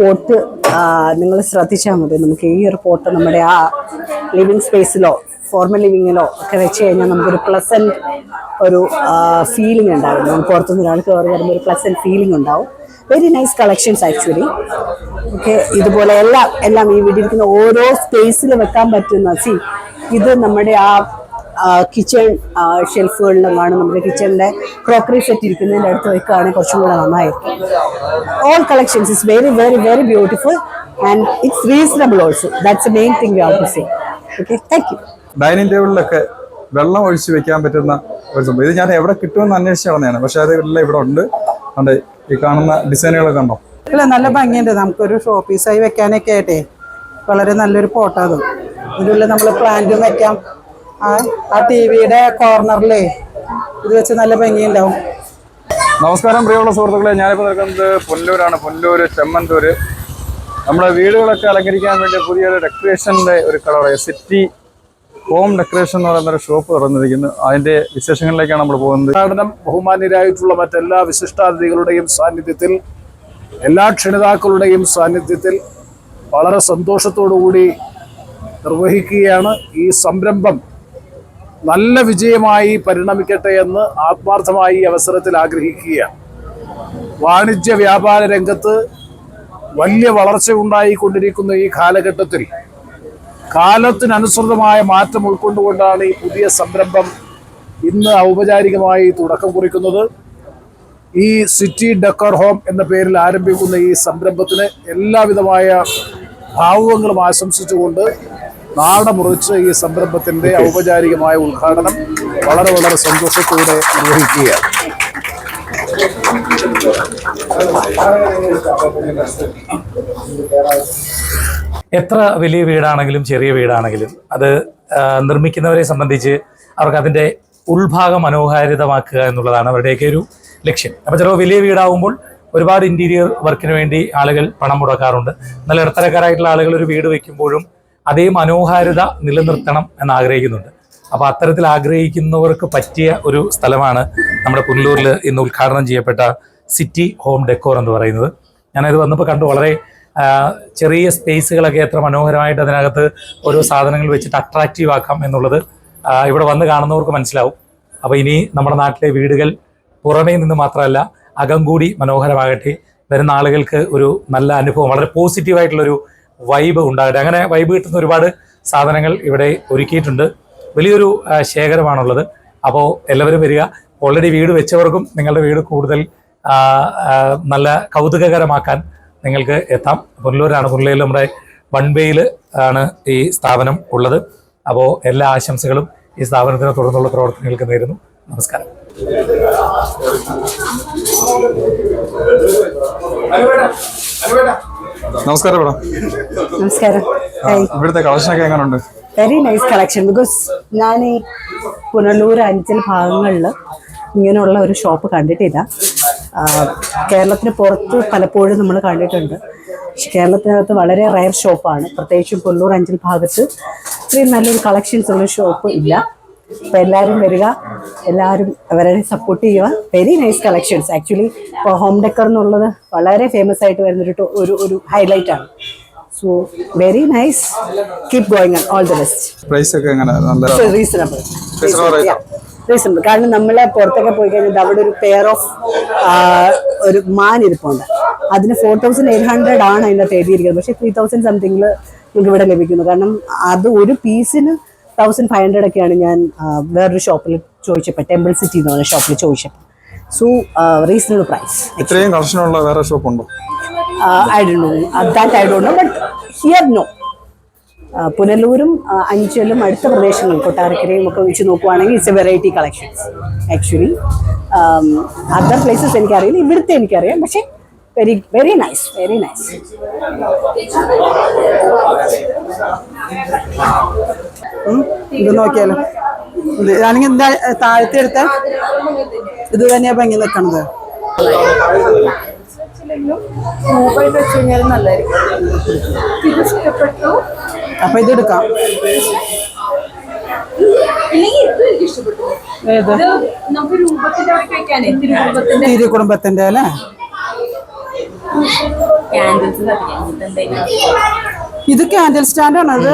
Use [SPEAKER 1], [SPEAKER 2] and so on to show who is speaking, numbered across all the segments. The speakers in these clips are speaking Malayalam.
[SPEAKER 1] പോട്ട് നിങ്ങൾ ശ്രദ്ധിച്ചാൽ മതി. നമുക്ക് ഈ ഒരു പോട്ട് നമ്മുടെ ആ ലിവിങ് സ്പേസിലോ ഫോർമൽ ലിവിങ്ങിലോ ഒക്കെ വെച്ച് കഴിഞ്ഞാൽ നമുക്കൊരു പ്ലസന്റ് ഒരു ഫീലിംഗ് ഉണ്ടാവും നമുക്ക് പുറത്തുനിന്ന് ഒരാൾ കയറി വരുമ്പോൾ ഒരു പ്ലസന്റ് ഫീലിംഗ് ഉണ്ടാവും. Very nice collections actually okay ഇതുപോലെ എല്ലാം എല്ലാം ഈ വീട്ടിലിരിക്കുന്ന ഓരോ സ്പേസിൽ വെക്കാൻ പറ്റുന്ന സി ഇത് നമ്മുടെ ആ കിച്ചൺ ഷെൽഫുകളിലും കാണും നമ്മുടെ കിച്ചണിന്റെ ക്രോക്കറി സെറ്റ് ഇരിക്കുന്നതിന്റെ അടുത്ത് വെക്കുകയാണെങ്കിൽ കുറച്ചും കൂടെ നന്നായിരിക്കും. All collections is very very very beautiful and it's reasonable also that's a main thing you have to say okay thank you
[SPEAKER 2] dining ടേബിളിലൊക്കെ വെള്ളം ഒഴിച്ച് വെക്കാൻ പറ്റുന്ന ഒരു സംഭവം. ഇത് ഞാൻ എവിടെ കിട്ടുമെന്ന് അന്വേഷിച്ച് നടന്നതാണ് പക്ഷേ അത് എല്ലാം ഇവിടെ ഉണ്ട്. അതുകൊണ്ട് ഈ കാണുന്ന ഡിസൈനുകളൊക്കെ കണ്ടോ?
[SPEAKER 3] അല്ല നല്ല ഭംഗിയുണ്ട്. നമുക്കൊരു ഷോ പീസായി വെക്കാനൊക്കെ ആയിട്ടേ. വളരെ നല്ലൊരു ഫോട്ടോ അത്. ഇതിലുള്ള നമ്മൾ പ്ലാന്റും വെക്കാം. ആ ആ ടി വിയുടെ കോർണറിലേ ഇത് വെച്ച് നല്ല ഭംഗിയുണ്ടാവും.
[SPEAKER 2] നമസ്കാരം പ്രിയമുള്ള സുഹൃത്തുക്കളെ. ഞാനിപ്പോൾ നിൽക്കുന്നത് പുല്ലൂരാണ്. പുല്ലൂര് ചെമ്മന്തൂര്. നമ്മുടെ വീടുകളൊക്കെ അലങ്കരിക്കാൻ വേണ്ടി പുതിയൊരു ഡെക്കറേഷന്റെ ഒരു കളറായി സിറ്റി ഹോം ഡെക്കറേഷൻ എന്ന് പറയുന്ന ഒരു ഷോപ്പ് തുറന്നിരിക്കുന്നു. അതിന്റെ വിശേഷങ്ങളിലേക്കാണ് നമ്മൾ പോകുന്നത്.
[SPEAKER 4] ഉദ്ഘാടനം ബഹുമാന്യരായിട്ടുള്ള മറ്റെല്ലാ വിശിഷ്ടാതിഥികളുടെയും സാന്നിധ്യത്തിൽ എല്ലാ ക്ഷണിതാക്കളുടെയും സാന്നിധ്യത്തിൽ വളരെ സന്തോഷത്തോടു കൂടി നിർവഹിക്കുകയാണ് ഈ സംരംഭം. നല്ല വിജയമായി പരിണമിക്കട്ടെ എന്ന് ആത്മാർത്ഥമായി അവസരത്തിൽ ആഗ്രഹിക്കുകയാണ്. വാണിജ്യ വ്യാപാര രംഗത്ത് വലിയ വളർച്ച ഉണ്ടായിക്കൊണ്ടിരിക്കുന്ന ഈ കാലഘട്ടത്തിൽ കാലത്തിനനുസൃതമായ മാറ്റം ഉൾക്കൊണ്ടുകൊണ്ടാണ് ഈ പുതിയ സംരംഭം ഇന്ന് ഔപചാരികമായി തുടക്കം കുറിക്കുന്നത്. ഈ സിറ്റി ഡെക്കർ ഹോം എന്ന പേരിൽ ആരംഭിക്കുന്ന ഈ സംരംഭത്തിന് എല്ലാവിധമായ ഭാവുകങ്ങളും ആശംസിച്ചുകൊണ്ട് നാട മുറിച്ച് ഈ സംരംഭത്തിന്റെ ഔപചാരികമായ ഉദ്ഘാടനം വളരെ വളരെ സന്തോഷത്തോടെ നിർവഹിക്കുകയാണ്.
[SPEAKER 5] എത്ര വലിയ വീടാണെങ്കിലും ചെറിയ വീടാണെങ്കിലും അത് നിർമ്മിക്കുന്നവരെ സംബന്ധിച്ച് അവർക്ക് അതിന്റെ ഉൾഭാഗം മനോഹാരിതമാക്കുക എന്നുള്ളതാണ് അവരുടെയൊക്കെ ഒരു ലക്ഷ്യം. അപ്പോൾ ചിലപ്പോൾ വലിയ വീടാവുമ്പോൾ ഒരുപാട് ഇന്റീരിയർ വർക്കിന് വേണ്ടി ആളുകൾ പണം മുടക്കാറുണ്ട്. എന്നാൽ ഇടത്തരക്കാരായിട്ടുള്ള ആളുകൾ ഒരു വീട് വയ്ക്കുമ്പോഴും അതേ മനോഹാരിത നിലനിർത്തണം എന്ന് ആഗ്രഹിക്കുന്നുണ്ട് അപ്പോൾ അത്തരത്തിൽ ആഗ്രഹിക്കുന്നവർക്ക് പറ്റിയ ഒരു സ്ഥലമാണ് നമ്മുടെ പുനലൂരിൽ ഇന്ന് ഉദ്ഘാടനം ചെയ്യപ്പെട്ട സിറ്റി ഹോം ഡെക്കോർ എന്ന് പറയുന്നത്. ഞാനത് വന്നപ്പോൾ കണ്ടു വളരെ ചെറിയ സ്പേസുകളൊക്കെ എത്ര മനോഹരമായിട്ട് അതിനകത്ത് ഓരോ സാധനങ്ങൾ വെച്ചിട്ട് അട്രാക്റ്റീവ് ആക്കാം എന്നുള്ളത് ഇവിടെ വന്ന് കാണുന്നവർക്ക് മനസ്സിലാവും. അപ്പോൾ ഇനി നമ്മുടെ നാട്ടിലെ വീടുകൾ പുറമേ നിന്ന് മാത്രമല്ല അകം കൂടി മനോഹരമാകട്ടെ. വരുന്ന ആളുകൾക്ക് ഒരു നല്ല അനുഭവം വളരെ പോസിറ്റീവായിട്ടുള്ളൊരു വൈബ് ഉണ്ടാകട്ടെ. അങ്ങനെ വൈബ് കിട്ടുന്ന ഒരുപാട് സാധനങ്ങൾ ഇവിടെ ഒരുക്കിയിട്ടുണ്ട്. വലിയൊരു ശേഖരമാണുള്ളത്. അപ്പോൾ എല്ലാവരും വരിക. ഓൾറെഡി വീട് വെച്ചവർക്കും നിങ്ങളുടെ വീട് കൂടുതൽ നല്ല കൗതുകകരമാക്കാൻ നിങ്ങൾക്ക് എത്താം. പുനലൂരാണ് പുനലൂരിൽ നമ്മുടെ വൺ വേയിൽ ആണ് ഈ സ്ഥാപനം ഉള്ളത്. അപ്പോൾ എല്ലാ ആശംസകളും ഈ സ്ഥാപനത്തിന് തുടർന്നുള്ള പ്രവർത്തനങ്ങൾക്ക് നേരുന്നു. നമസ്കാരം.
[SPEAKER 2] നമസ്കാരം മേഡം
[SPEAKER 1] നമസ്കാരം. ഹായ്
[SPEAKER 2] കളക്ഷൻ ഒക്കെ എങ്ങനെയുണ്ട്
[SPEAKER 1] വെരി നൈസ് കളക്ഷൻ ബിക്കോസ് ഞാൻ ഈ പുനലൂർ അഞ്ചൽ ഭാഗങ്ങളിൽ ഇങ്ങനെയുള്ള ഒരു ഷോപ്പ് കണ്ടിട്ടില്ല. കേരളത്തിന് പുറത്ത് പലപ്പോഴും നമ്മൾ കണ്ടിട്ടുണ്ട്. പക്ഷെ കേരളത്തിനകത്ത് വളരെ റയർ ഷോപ്പാണ് പ്രത്യേകിച്ചും പുനലൂർ അഞ്ചൽ ഭാഗത്ത് ഇത്രയും നല്ലൊരു കളക്ഷൻസ് ഉള്ള ഷോപ്പ് ഇല്ല. അപ്പോൾ എല്ലാവരും വരിക. എല്ലാവരും അവരെ സപ്പോർട്ട് ചെയ്യുക. വെരി നൈസ് കളക്ഷൻസ് ആക്ച്വലി ഇപ്പോൾ ഹോം ഡെക്കർ എന്നുള്ളത് വളരെ ഫേമസ് ആയിട്ട് വരുന്നൊരു ഒരു ഒരു ഹൈലൈറ്റ് ആണ്. So very nice keep going all the best
[SPEAKER 2] price ഒക്കെ എങ്ങനെ? നല്ല
[SPEAKER 1] റീസണബിൾ കാരണം നമ്മളെ പുറത്തൊക്കെ പോയി കഴിഞ്ഞാൽ അവിടെ ഒരു പെയർ ഓഫ് ഒരു മാൻ ഇരിപ്പുണ്ട്. അതിന് ഫോർ തൗസൻഡ് എയ്റ്റ് ഹൺഡ്രഡ് ആണ് അതിന്റെ എഴുതിയിരിക്കുന്നത്. പക്ഷേ ത്രീ തൗസൻഡ് സംതിങ്ങിൽ നിങ്ങൾക്ക് ഇവിടെ ലഭിക്കുന്നു. കാരണം അത് ഒരു പീസിന് തൗസൻഡ് ഫൈവ് ഹൺഡ്രഡ് ഒക്കെയാണ് ഞാൻ വേറൊരു ഷോപ്പിൽ ചോദിച്ചപ്പോൾ ടെമ്പിൾ സിറ്റി എന്ന് പറഞ്ഞ ഷോപ്പിൽ ചോദിച്ചപ്പോൾ സോ റീസണബിൾ പ്രൈസ്
[SPEAKER 2] ഇത്രയും കളക്ഷനുള്ള വേറെ ഷോപ്പ് ഉണ്ടോ?
[SPEAKER 1] I do know that I do know but here no പുനലൂരും അഞ്ചലും അടുത്ത പ്രദേശങ്ങൾ കൊട്ടാരക്കരയും ഒക്കെ വെച്ച് നോക്കുവാണെങ്കിൽ it's a variety collections actually other places എനിക്കറിയില്ല. ഇവിടുത്തെ എനിക്കറിയാം. പക്ഷേ very very nice very nice
[SPEAKER 3] ഇത് നോക്കിയാലോ. ഇത് എന്താ താഴത്തെ എടുത്ത? ഇത് തന്നെയാ ഭംഗി നിൽക്കണത്
[SPEAKER 6] ഇത്
[SPEAKER 3] അപ്പൊ ഇത് എടുക്കാം. തിരു കുടുംബത്തിന്റെ അല്ലേ?
[SPEAKER 6] ഇത്
[SPEAKER 3] ക്യാൻഡിൽ സ്റ്റാൻഡാണ് അത്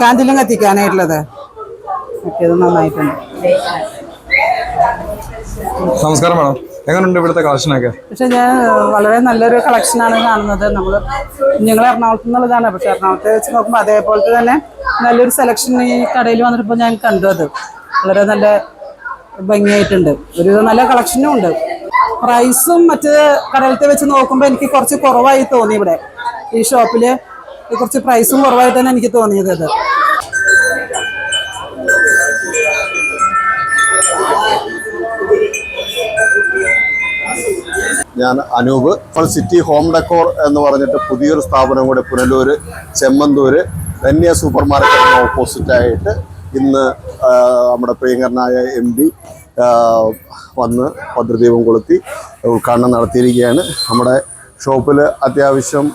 [SPEAKER 3] ക്യാൻഡിലും കത്തിക്കാനായിട്ടുള്ളത്. ഓക്കെ ഇത് നന്നായിട്ടുണ്ട്.
[SPEAKER 2] നമസ്കാരം മാഡം. എങ്ങനെയുണ്ട് ഇവിടുത്തെ കളക്ഷനൊക്കെ?
[SPEAKER 3] പക്ഷെ ഞാൻ വളരെ നല്ലൊരു കളക്ഷനാണ് കാണുന്നത്. നമ്മൾ ഞങ്ങൾ എറണാകുളത്ത് നിന്നുള്ളതാണ്. പക്ഷെ എറണാകുളത്തെ വെച്ച് നോക്കുമ്പോൾ അതേപോലത്തെ തന്നെ നല്ലൊരു സെലക്ഷൻ ഈ കടയിൽ വന്നിട്ടിപ്പോൾ ഞാൻ കണ്ടു അത്. വളരെ നല്ല ഭംഗിയായിട്ടുണ്ട്. ഒരു നല്ല കളക്ഷനും ഉണ്ട്. പ്രൈസും മറ്റ് കടയിലത്തെ വെച്ച് നോക്കുമ്പോൾ എനിക്ക് കുറച്ച് കുറവായി തോന്നി ഇവിടെ. ഈ ഷോപ്പിൽ കുറച്ച് പ്രൈസും കുറവായിട്ടാണ് എനിക്ക് തോന്നിയത് അത്.
[SPEAKER 7] ഞാൻ അനൂപ് ഇപ്പോൾ സിറ്റി ഹോം ഡെക്കോർ എന്ന് പറഞ്ഞിട്ട് പുതിയൊരു സ്ഥാപനം കൂടെ പുനലൂര് ചെമ്മന്തൂര് ധന്യ സൂപ്പർ മാർക്കറ്റിന് ഓപ്പോസിറ്റായിട്ട് ഇന്ന് നമ്മുടെ പ്രിയങ്കരനായ എം പി വന്ന് ഭദ്രദീപം കൊളുത്തി ഉദ്ഘാടനം നടത്തിയിരിക്കുകയാണ്. നമ്മുടെ ഷോപ്പിൽ അത്യാവശ്യം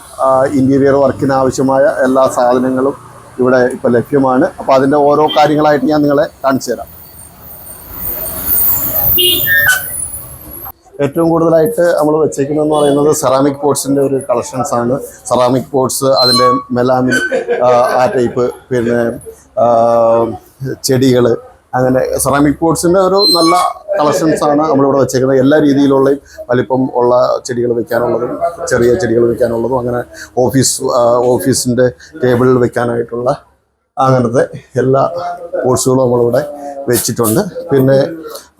[SPEAKER 7] ഇന്റീരിയർ വർക്കിന് ആവശ്യമായ എല്ലാ സാധനങ്ങളും ഇവിടെ ഇപ്പോൾ ലഭ്യമാണ്. അപ്പോൾ അതിന്റെ ഓരോ കാര്യങ്ങളായിട്ട് ഞാൻ നിങ്ങളെ കാണിച്ചു തരാം. ഏറ്റവും കൂടുതലായിട്ട് നമ്മൾ വെച്ചേക്കുന്നതെന്ന് പറയുന്നത് സെറാമിക് പോട്ട്സിന്റെ ഒരു കളക്ഷൻസ് ആണ്. സെറാമിക് പോട്ട്സ് അതിന്റെ മെലാമിൻ ആ ടൈപ്പ് പിന്നെ ചെടികൾ അങ്ങനെ. സെറാമിക് പോട്ട്സിന്റെ ഒരു നല്ല കളക്ഷൻസ് ആണ് നമ്മളിവിടെ വെച്ചേക്കുന്നത്. എല്ലാ രീതിയിലുള്ള വലിപ്പം ഉള്ള ചെടികൾ വെക്കാനുള്ളതും ചെറിയ ചെടികൾ വെക്കാനുള്ളതും അങ്ങനെ ഓഫീസ് ഓഫീസിന്റെ ടേബിളിൽ വെക്കാനായിട്ടുള്ള അങ്ങനത്തെ എല്ലാ കോഴ്സുകളും നമ്മളിവിടെ വെച്ചിട്ടുണ്ട്. പിന്നെ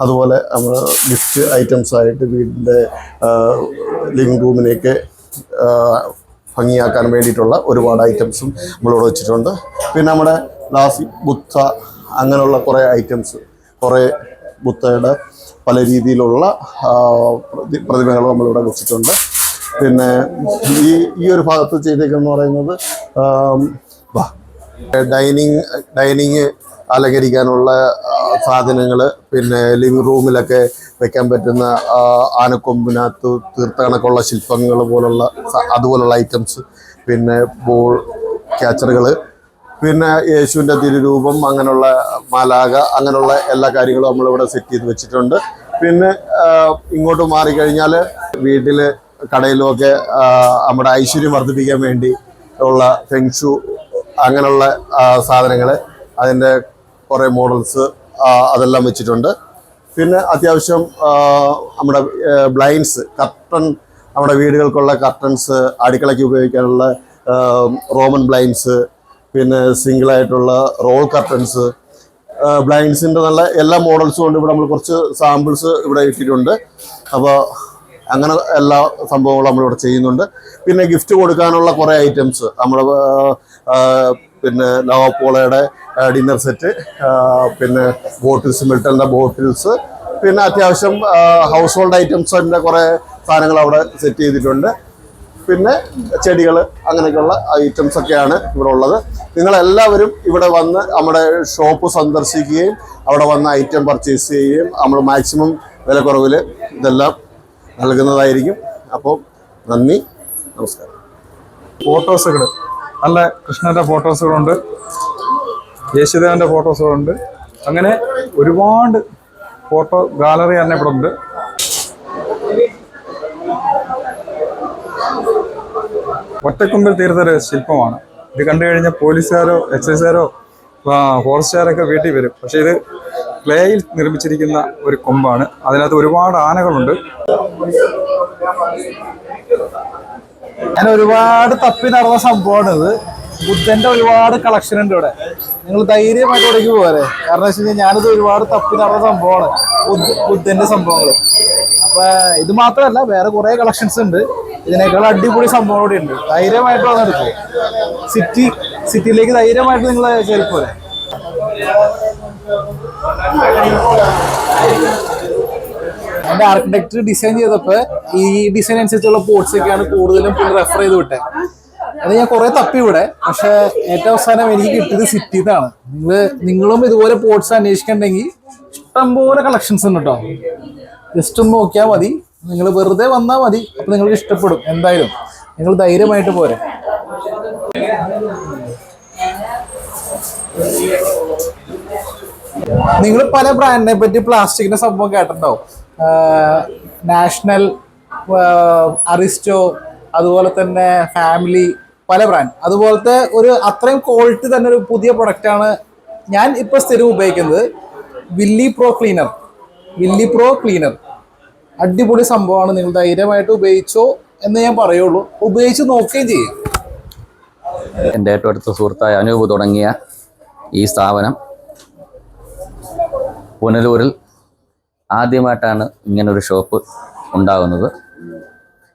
[SPEAKER 7] അതുപോലെ നമ്മൾ ഗിഫ്റ്റ് ഐറ്റംസ് ആയിട്ട് വീടിന്റെ ലിവിങ് റൂമിലേക്ക് ഭംഗിയാക്കാൻ വേണ്ടിയിട്ടുള്ള ഒരുപാട് ഐറ്റംസും നമ്മളിവിടെ വെച്ചിട്ടുണ്ട്. പിന്നെ നമ്മുടെ ലാസി ബുദ്ധ അങ്ങനെയുള്ള കുറേ ഐറ്റംസ് കുറേ ബുദ്ധയുടെ പല രീതിയിലുള്ള പ്രതിമകളും നമ്മളിവിടെ വെച്ചിട്ടുണ്ട്. പിന്നെ ഈ ഈ ഒരു ഭാഗത്ത് ചെയ്തേക്കെന്ന് പറയുന്നത് ഡൈനിങ് ഡൈനിങ് അലങ്കരിക്കാനുള്ള സാധനങ്ങൾ പിന്നെ ലിവിങ് റൂമിലൊക്കെ വെക്കാൻ പറ്റുന്ന ആനക്കൊമ്പിനകത്ത് തീർത്ത കണക്കുള്ള ശില്പങ്ങൾ പോലുള്ള അതുപോലുള്ള ഐറ്റംസ് പിന്നെ ബോൾ ക്യാച്ചറുകൾ പിന്നെ യേശുവിന്റെ തിരുരൂപം അങ്ങനെയുള്ള മാലാക അങ്ങനെയുള്ള എല്ലാ കാര്യങ്ങളും നമ്മളിവിടെ സെറ്റ് ചെയ്ത് വെച്ചിട്ടുണ്ട്. പിന്നെ ഇങ്ങോട്ട് മാറിക്കഴിഞ്ഞാൽ വീട്ടിൽ കടയിലുമൊക്കെ നമ്മുടെ ഐശ്വര്യം വർദ്ധിപ്പിക്കാൻ വേണ്ടി ഉള്ള ഫെങ്ഷു അങ്ങനെയുള്ള സാധനങ്ങൾ അതിന്റെ കുറേ മോഡൽസ് അതെല്ലാം വെച്ചിട്ടുണ്ട്. പിന്നെ അത്യാവശ്യം നമ്മുടെ ബ്ലൈൻഡ്സ് കർട്ടൺ നമ്മുടെ വീടുകൾക്കുള്ള കർട്ടൻസ് അടുക്കളയ്ക്ക് ഉപയോഗിക്കാനുള്ള റോമൻ ബ്ലൈൻഡ്സ് പിന്നെ സിംഗിളായിട്ടുള്ള റോൾ കർട്ടൻസ് ബ്ലൈൻഡ്സിന്റെ നല്ല എല്ലാ മോഡൽസും ഉണ്ട് ഇവിടെ നമ്മൾ കുറച്ച് സാമ്പിൾസ് ഇവിടെ ഇട്ടിട്ടുണ്ട്. അപ്പോൾ അങ്ങനെ എല്ലാ സംഭവങ്ങളും നമ്മളിവിടെ ചെയ്യുന്നുണ്ട്. പിന്നെ ഗിഫ്റ്റ് കൊടുക്കാനുള്ള കുറേ ഐറ്റംസ് നമ്മൾ പിന്നെ നവപ്പോളയുടെ ഡിന്നർ സെറ്റ് പിന്നെ ബോട്ടിൽസ് മിൽട്ടന്റെ ബോട്ടിൽസ് പിന്നെ അത്യാവശ്യം ഹൗസ് ഹോൾഡ് ഐറ്റംസിന്റെ കുറേ സാധനങ്ങൾ അവിടെ സെറ്റ് ചെയ്തിട്ടുണ്ട്. പിന്നെ ചെടികൾ അങ്ങനെയൊക്കെയുള്ള ഐറ്റംസ് ഒക്കെയാണ് ഇവിടെ ഉള്ളത്. നിങ്ങളെല്ലാവരും ഇവിടെ വന്ന് നമ്മുടെ ഷോപ്പ് സന്ദർശിക്കുകയും അവിടെ വന്ന് ഐറ്റം പർച്ചേസ് ചെയ്യുകയും നമ്മൾ മാക്സിമം വിലക്കുറവിൽ ഇതെല്ലാം നൽകുന്നതായിരിക്കും. അപ്പോൾ നന്ദി നമസ്കാരം.
[SPEAKER 2] ഫോട്ടോസുകൾ നല്ല കൃഷ്ണന്റെ ഫോട്ടോസുകളുണ്ട് യേശുദേവന്റെ ഫോട്ടോസുകളുണ്ട് അങ്ങനെ ഒരുപാട് ഫോട്ടോ ഗാലറി തന്നെ ഇവിടെ ഉണ്ട്. ഒറ്റക്കൊമ്പിൽ തീർത്തൊരു ശില്പമാണ്. ഇത് കണ്ടു കഴിഞ്ഞാൽ പോലീസുകാരോ എക്സൈസുകാരോ ഫോറസ്റ്റുകാരൊക്കെ വീട്ടിൽ വരും. പക്ഷേ ഇത് ക്ലേയിൽ നിർമ്മിച്ചിരിക്കുന്ന ഒരു കൊമ്പാണ്. അതിനകത്ത് ഒരുപാട് ആനകളുണ്ട്.
[SPEAKER 8] ഞാൻ ഒരുപാട് തപ്പി നടന്ന സംഭവമാണ് ഇത്. ബുദ്ധന്റെ ഒരുപാട് കളക്ഷൻ ഉണ്ട് ഇവിടെ. നിങ്ങൾ ധൈര്യമായിട്ട് ഇവിടേക്ക് പോരെ കാരണം വെച്ച് കഴിഞ്ഞാൽ ഞാനിത് ഒരുപാട് തപ്പി നടന്ന സംഭവമാണ്. ബുദ്ധ ബുദ്ധന്റെ സംഭവങ്ങൾ അപ്പൊ ഇത് മാത്രമല്ല വേറെ കുറെ കളക്ഷൻസ് ഉണ്ട്. ഇതിനേക്കാൾ അടിപൊളി സംഭവം കൂടി ഉണ്ട്. ധൈര്യമായിട്ട് വന്നെടുക്കും സിറ്റി സിറ്റിയിലേക്ക് ധൈര്യമായിട്ട് നിങ്ങൾ കയറി പോലെ എന്റെ ആർക്കിടെക്ട് ഡിസൈൻ ചെയ്തപ്പോ ഈ ഡിസൈൻ അനുസരിച്ചുള്ള പോർട്സ് ഒക്കെയാണ് കൂടുതലും റെഫർ ചെയ്ത് വിട്ടെ. അത് ഞാൻ കുറെ തപ്പി ഇവിടെ പക്ഷെ ഏറ്റവും അവസാനം എനിക്ക് കിട്ടിയത് സിറ്റിന്നാണ് നിങ്ങൾ നിങ്ങളും ഇതുപോലെ പോർട്സ് അന്വേഷിക്കണ്ടെങ്കിൽ ഇഷ്ടംപോലെ കളക്ഷൻസ് ഉണ്ട് കേട്ടോ ജസ്റ്റ് ഒന്ന് നോക്കിയാൽ മതി. നിങ്ങൾ വെറുതെ വന്നാൽ മതി. അപ്പം നിങ്ങൾക്ക് ഇഷ്ടപ്പെടും. എന്തായാലും നിങ്ങൾ ധൈര്യമായിട്ട് പോരെ. നിങ്ങൾ പല ബ്രാൻഡിനെ പറ്റി പ്ലാസ്റ്റിക്കിന്റെ സംഭവം കേട്ടിട്ടുണ്ടാവും. നാഷണൽ അറിസ്റ്റോ അതുപോലെ തന്നെ ഫാമിലി പല ബ്രാൻഡ്. അതുപോലത്തെ ഒരു അത്രയും ക്വാളിറ്റി തന്നെ ഒരു പുതിയ പ്രൊഡക്റ്റാണ് ഞാൻ ഇപ്പോൾ സ്ഥിരം ഉപയോഗിക്കുന്നത് Willy pro cleaner. Willy pro cleaner. അടിപൊളി സംഭവമാണ്. നിങ്ങൾ ധൈര്യമായിട്ട് ഉപയോഗിച്ചോ എന്ന് ഞാൻ പറയുള്ളൂ. ഉപയോഗിച്ച് നോക്കുകയും ചെയ്യും.
[SPEAKER 9] എന്റെ ഏറ്റവും അടുത്ത സുഹൃത്തായ അനൂപ് തുടങ്ങിയ ഈ സ്ഥാപനം പുനലൂരിൽ ആദ്യമായിട്ടാണ് ഇങ്ങനൊരു ഷോപ്പ് ഉണ്ടാകുന്നത്.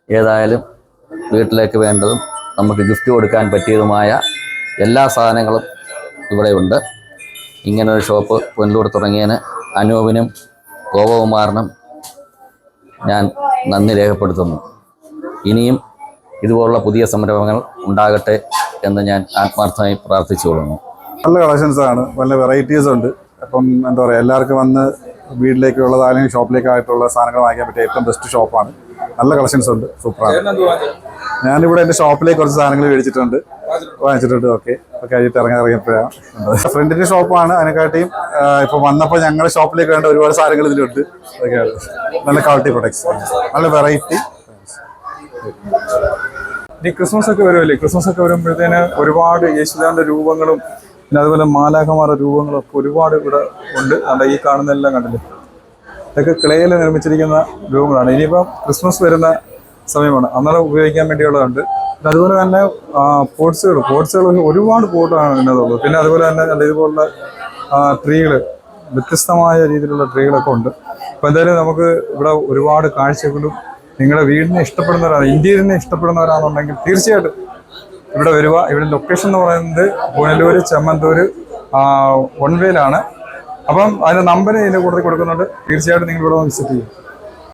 [SPEAKER 9] ഏതായാലും വീട്ടിലേക്ക് വേണ്ടതും നമുക്ക് ഗിഫ്റ്റ് കൊടുക്കാൻ പറ്റിയതുമായ എല്ലാ സാധനങ്ങളും ഇവിടെ ഉണ്ട് ഇങ്ങനൊരു ഷോപ്പ് പുനലൂർ തുടങ്ങിയതിന് അനൂപിനും ഗോപകുമാറിനും ഞാൻ നന്ദി രേഖപ്പെടുത്തുന്നു. ഇനിയും ഇതുപോലുള്ള പുതിയ സംരംഭങ്ങൾ ഉണ്ടാകട്ടെ എന്ന് ഞാൻ ആത്മാർത്ഥമായി പ്രാർത്ഥിച്ചുകൊള്ളുന്നു.
[SPEAKER 2] നല്ല കളക്ഷൻസ് ആണ്. നല്ല വെറൈറ്റീസ് ഉണ്ട്. അപ്പം എന്താ പറയുക എല്ലാവർക്കും വന്ന് വീട്ടിലേക്കുള്ളത് അല്ലെങ്കിൽ ഷോപ്പിലേക്കായിട്ടുള്ള സാധനങ്ങൾ വാങ്ങിക്കാൻ പറ്റിയ ഏറ്റവും ബെസ്റ്റ് ഷോപ്പാണ് നല്ല കളക്ഷൻസ് ഉണ്ട്. സൂപ്പറാണ്. ഞാനിവിടെ എന്റെ ഷോപ്പിലേക്ക് കുറച്ച് സാധനങ്ങൾ മേടിച്ചിട്ടുണ്ട്. വാങ്ങിച്ചിട്ടുണ്ട് ഓക്കെ. ഒക്കെ കഴിഞ്ഞിട്ട് ഇറങ്ങി ഇറങ്ങിയപ്പോഴാണ്. ഫ്രണ്ടിന്റെ ഷോപ്പാണ് അതിനെക്കാട്ടിയും ഇപ്പോൾ വന്നപ്പോൾ ഞങ്ങളുടെ ഷോപ്പിലേക്ക് വേണ്ട ഒരുപാട് സാധനങ്ങൾ ഇതിലുണ്ട്. അതൊക്കെയാണ്. നല്ല ക്വാളിറ്റി പ്രൊഡക്ട്സ് നല്ല വെറൈറ്റി ഈ ക്രിസ്മസ് ഒക്കെ വരുമല്ലേ? ക്രിസ്മസ് ഒക്കെ വരുമ്പോഴത്തേന് ഒരുപാട് യേശുദാന്റെ രൂപങ്ങളും പിന്നെ അതുപോലെ മാലാഖമാരുടെ രൂപങ്ങളും ഒക്കെ ഒരുപാട് ഇവിടെ ഉണ്ട്. അല്ല ഈ കാണുന്നതെല്ലാം കണ്ടില്ലേ? ഇതൊക്കെ ക്ലേയിൽ നിർമ്മിച്ചിരിക്കുന്ന രൂപങ്ങളാണ്. ഇനിയിപ്പം ക്രിസ്മസ് വരുന്ന സമയമാണ്. അന്നേരം ഉപയോഗിക്കാൻ വേണ്ടിയുള്ളതുണ്ട്. പിന്നെ അതുപോലെ തന്നെ പോട്ട്സുകൾ പോട്ട്സുകൾ ഒരുപാട് പോർട്ടാണ് ഇതിനകത്തുള്ളത്. പിന്നെ അതുപോലെ തന്നെ നല്ല ഇതുപോലുള്ള ട്രീകൾ വ്യത്യസ്തമായ രീതിയിലുള്ള ട്രീകളൊക്കെ ഉണ്ട്. അപ്പോൾ എന്തായാലും നമുക്ക് ഇവിടെ ഒരുപാട് കാഴ്ചകളും നിങ്ങളുടെ വീടിനെ ഇഷ്ടപ്പെടുന്നവരാണ് ഇന്ത്യയിലിനെ ഇഷ്ടപ്പെടുന്നവരാണെന്നുണ്ടെങ്കിൽ തീർച്ചയായിട്ടും ഇവിടെ വരിക ഇവിടെ ലൊക്കേഷൻ എന്ന് പറയുന്നത് പുനലൂർ ചെമ്മന്തൂർ വൺ വേയിലാണ് അപ്പം അതിന്റെ നമ്പർ ഇതിന്റെ കൂടുതൽ കൊടുക്കുന്നുണ്ട്. തീർച്ചയായിട്ടും നിങ്ങൾ ഇവിടെ വിസിറ്റ് ചെയ്യും.